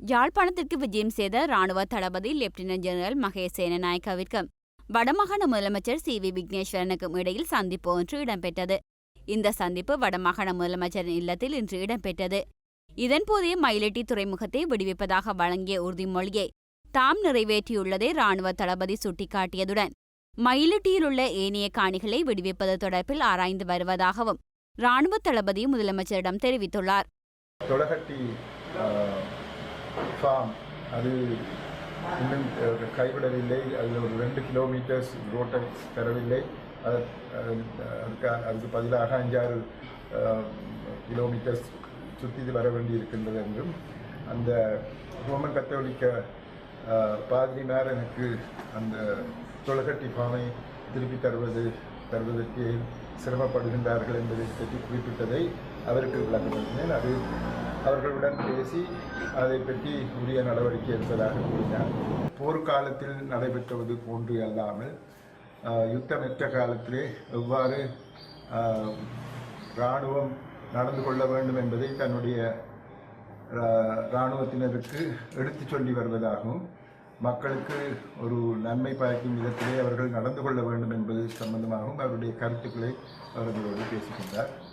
யாழ்ப்பாணத்திற்கு விஜயம் செய்த ராணுவ தளபதி லெப்டினன்ட் ஜெனரல் மகேஷ் சேனநாயக்கவிற்கும் வடமாகாண முதலமைச்சர் சி வி விக்னேஸ்வரனுக்கும் இடையில் சந்திப்பு ஒன்று இடம்பெற்றது. இந்த சந்திப்பு வடமாகாண முதலமைச்சரின் இல்லத்தில் இன்று இடம்பெற்றது. இதன்போதே மயிலட்டி துறைமுகத்தை விடுவிப்பதாக வழங்கிய உறுதிமொழியை தாம் நிறைவேற்றியுள்ளதை ராணுவ தளபதி சுட்டிக்காட்டியதுடன் மயிலட்டியிலுள்ள ஏனைய காணிகளை விடுவிப்பது தொடர்பில் ஆராய்ந்து வருவதாகவும் ராணுவ தளபதி முதலமைச்சரிடம் தெரிவித்துள்ளார். ஃபார்ம் அது இன்னும் கைவிடவில்லை. அதில் ஒரு ரெண்டு கிலோமீட்டர்ஸ் ரோட்டை தரவில்லை. அது அதுக்கு அதுக்கு பதிலாக அஞ்சாறு கிலோமீட்டர்ஸ் சுற்றி வர வேண்டி இருக்கின்றது என்றும் அந்த ரோமன் கத்தோலிக்க அஹ், பாதிரிமார் எனக்கு அந்த தொலகட்டி ஃபார்மை திருப்பி தருவது தருவதற்கு சிரமப்படுகின்றார்கள் என்பதை பற்றி குறிப்பிட்டதை அவருக்கு விளக்கப்படுகிறேன் அது அவர்களுடன் பேசி அதை பற்றி உரிய நடவடிக்கை எடுப்பதாக கூறினார். போர்க்காலத்தில் நடைபெற்றுவது போன்று அல்லாமல் ஆஹ், யுத்தமற்ற காலத்திலே எவ்வாறு இராணுவம் நடந்து கொள்ள வேண்டும் என்பதை தன்னுடைய இராணுவத்தினருக்கு எடுத்துச் சொல்லி வருவதாகவும் மக்களுக்கு ஒரு நன்மை பயக்கும் விதத்திலே அவர்கள் நடந்து கொள்ள வேண்டும் என்பது சம்பந்தமாகவும் அவருடைய கருத்துக்களை அவர்களோடு பேசிக்கொண்டார்